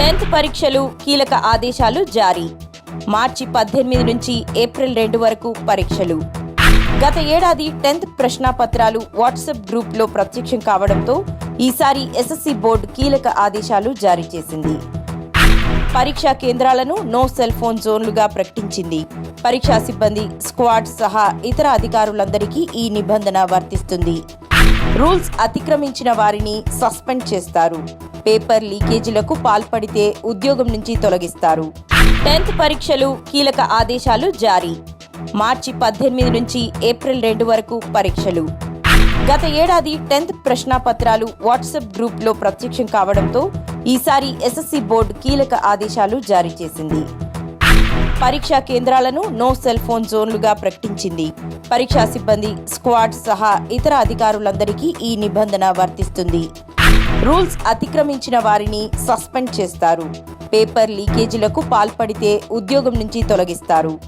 Tenth పరీక్షలు కీలక ఆదేశాలు జారీ. మార్చి పద్దెనిమిది నుంచి ఏప్రిల్ రెండు వరకు పరీక్షలు. గత ఏడాది టెన్త్ ప్రశ్నాపత్రాలు వాట్సాప్ గ్రూప్లో ప్రత్యక్షం కావడంతో ఈసారి ఎస్ఎస్సి బోర్డు కీలక ఆదేశాలు జారీ చేసింది. పరీక్షా కేంద్రాలను నో సెల్ ఫోన్ జోన్లుగా ప్రకటించింది. పరీక్షా సిబ్బంది స్క్వాడ్ సహా ఇతర అధికారులందరికీ ఈ నిబంధన వర్తిస్తుంది. రూల్స్ అతిక్రమించిన వారిని సస్పెండ్ చేస్తారు. పేపర్ లీకేజీలకు పాల్పడితే ఉద్యోగం నుంచి తొలగిస్తారు. టెన్త్ పరీక్షలు కీలక ఆదేశాలు జారీ. మార్చి పద్దెనిమిది నుంచి ఏప్రిల్ రెండు వరకు పరీక్షలు. గత ఏడాది టెన్త్ ప్రశ్నాపత్రాలు వాట్సాప్ గ్రూప్లో ప్రత్యక్షం కావడంతో ఈసారి ఎస్ఎస్సి బోర్డు కీలక ఆదేశాలు జారీ చేసింది. పరీక్షా కేంద్రాలను నో సెల్ ఫోన్ జోన్లుగా ప్రకటించింది. పరీక్షా సిబ్బంది స్క్వాడ్ సహా ఇతర అధికారులందరికీ ఈ నిబంధన వర్తిస్తుంది. రూల్స్ అతిక్రమించిన వారిని సస్పెండ్ చేస్తారు. పేపర్ లీకేజీలకు పాల్పడితే ఉద్యోగం నుంచి తొలగిస్తారు.